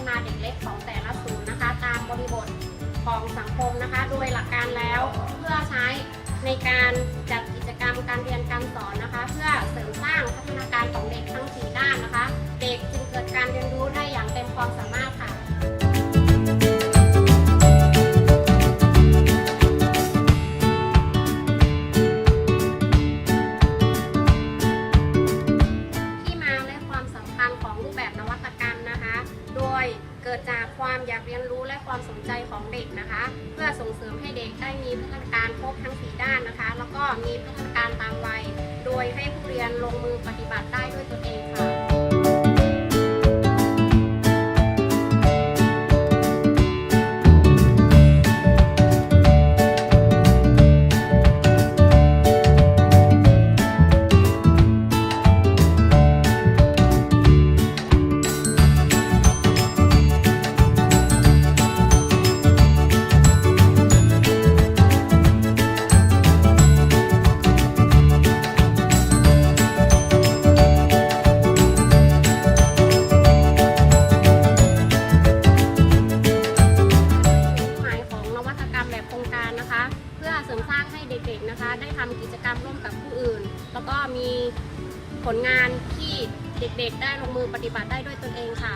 ฒนาเด็กเล็กของแต่ละศูนย์นะคะ ตามบริบทของสังคมนะคะ โดยหลักการแล้วเพื่อใช้ในการจัดกิจกรรมการเรียนการสอนนะคะ เพื่อเสริมสร้างพัฒนาการของเด็กทั้งสี่ด้านนะคะ เด็กจึงเกิดการเรียนรู้ได้อย่างเต็มความสามารถค่ะที่มาและความสำคัญของรูปแบบน เกิดจากความอยากเรียนรู้และความสนใจของเด็กนะคะ เพื่อส่งเสริมให้เด็กได้มีพัฒนาการครบทั้ง4ด้านนะคะ แล้วก็มีพัฒนาการตามวัย โดยให้ผู้เรียนลงมือปฏิบัติได้ด้วยตนเองค่ะ ด็กๆนะคะ ได้ทำกิจกรรมร่วมกับผู้อื่น แล้วก็มีผลงานที่เด็กๆ ได้ลงมือปฏิบัติได้ด้วยตนเองค่ะ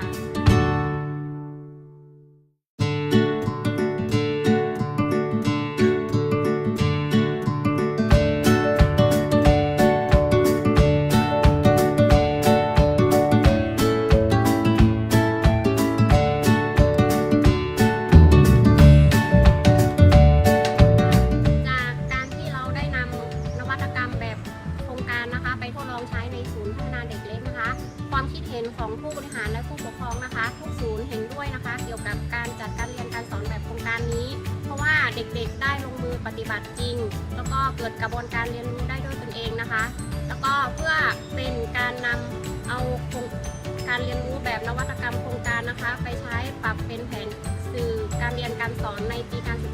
เห็นของผู้บริหารและผู้ปกครองนะคะ ทุกศูนย์เห็นด้วยนะคะ เกี่ยวกับการจัดการเรียนการสอนแบบโครงการนี้ เพราะว่าเด็กๆได้ลงมือปฏิบัติจริง แล้วก็เกิดกระบวนการเรียนรู้ได้ด้วยตนเองนะคะ แล้วก็เพื่อเป็นการนำเอาโครงการเรียนรู้แบบนวัตกรรมโครงการนะคะ ไปใช้ปรับเป็นแผนสื่อการเรียนการสอนในปีการศึกษา